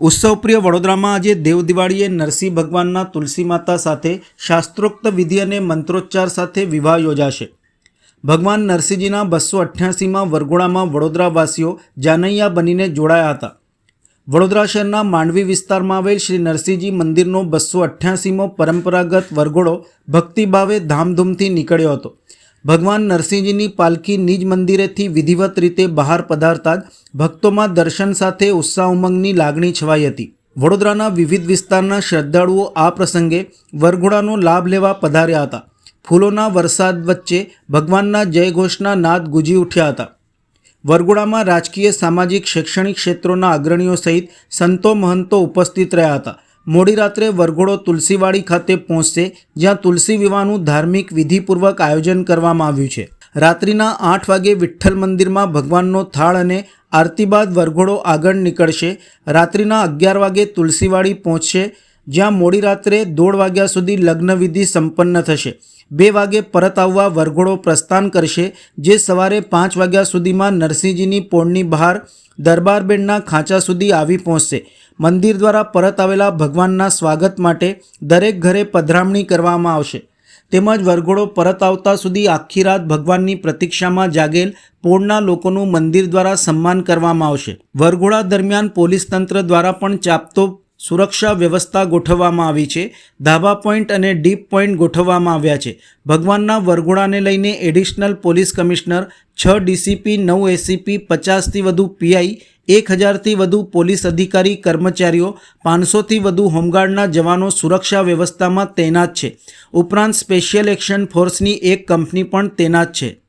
ઉત્સવપ્રિય વડોદરામાં આજે દેવ દિવાળીએ નરસિંહ ભગવાનના તુલસી માતા સાથે શાસ્ત્રોક્ત વિધિ અને મંત્રોચ્ચાર સાથે વિવાહ યોજાશે. ભગવાન નરસિંહજીના બસો અઠ્યાસીમાં વરઘોડામાં વડોદરાવાસીઓ જાનૈયા બનીને જોડાયા હતા. વડોદરા શહેરના માંડવી વિસ્તારમાં આવેલ શ્રી નરસિંહજી મંદિરનો બસો અઠ્યાસીમો પરંપરાગત વરઘોડો ભક્તિભાવે ધામધૂમથી નીકળ્યો હતો. ભગવાન નરસિંહજીની પાલખી નિજ મંદિરેથી વિધિવત રીતે બહાર પધારતા જ ભક્તોમાં દર્શન સાથે ઉત્સાહ ઉમંગની લાગણી છવાઈ હતી. વડોદરાના વિવિધ વિસ્તારના શ્રદ્ધાળુઓ આ પ્રસંગે વરઘોડાનો લાભ લેવા પધાર્યા હતા. ફૂલોના વરસાદ વચ્ચે ભગવાનના જયઘોષના નાદ ગુંજી ઉઠ્યા હતા. વરઘોડામાં રાજકીય, સામાજિક, શૈક્ષણિક ક્ષેત્રોના અગ્રણીઓ સહિત સંતો મહંતો ઉપસ્થિત રહ્યા હતા. મોડી રાત્રે વરઘોડો તુલસીવાડી ખાતે પહોંચશે, જ્યાં તુલસી વિવાહનું ધાર્મિક વિધિપૂર્વક આયોજન કરવામાં આવ્યું છે. રાત્રિના આઠ વાગે વિઠ્ઠલ મંદિરમાં ભગવાનનો થાળ અને આરતી બાદ વરઘોડો આગળ નીકળશે. રાત્રિના અગિયાર વાગે તુલસીવાડી પહોંચશે જ્યાં મોડી રાત્રે દોઢ વાગ્યા સુધી લગ્નવિધિ સંપન્ન થશે. બે વાગે પરત આવવા વરઘોડો પ્રસ્થાન કરશે, જે સવારે પાંચ વાગ્યા સુધીમાં નરસિંહજીની પોળની બહાર દરબારબેનના ખાંચા સુધી આવી પહોંચશે. મંદિર દ્વારા પરત આવેલા ભગવાનના સ્વાગત માટે દરેક ઘરે પધરામણી કરવામાં આવશે. તેમજ વરઘોડો પરત આવતા સુધી આખી રાત ભગવાનની પ્રતીક્ષામાં જાગેલ પોળના લોકોનું મંદિર દ્વારા સન્માન કરવામાં આવશે. વરઘોડા દરમિયાન પોલીસ તંત્ર દ્વારા પણ ચાપતો સુરક્ષા વ્યવસ્થા ગોઠવવામાં આવી છે, ધાબા પોઈન્ટ અને ડીપ પોઈન્ટ ગોઠવવામાં આવ્યા છે. ભગવાનના વરઘોડાને લઈને એડિશનલ પોલીસ કમિશનર, છ ડીસીપી, નવ એસીપી, પચાસથી વધુ પીઆઈ, એક હજારથી વધુ પોલીસ અધિકારી, કર્મચારીઓ, પાંચસોથી વધુ હોમગાર્ડના જવાનો સુરક્ષા વ્યવસ્થામાં તૈનાત છે. ઉપરાંત સ્પેશિયલ એક્શન ફોર્સની એક કંપની પણ તૈનાત છે.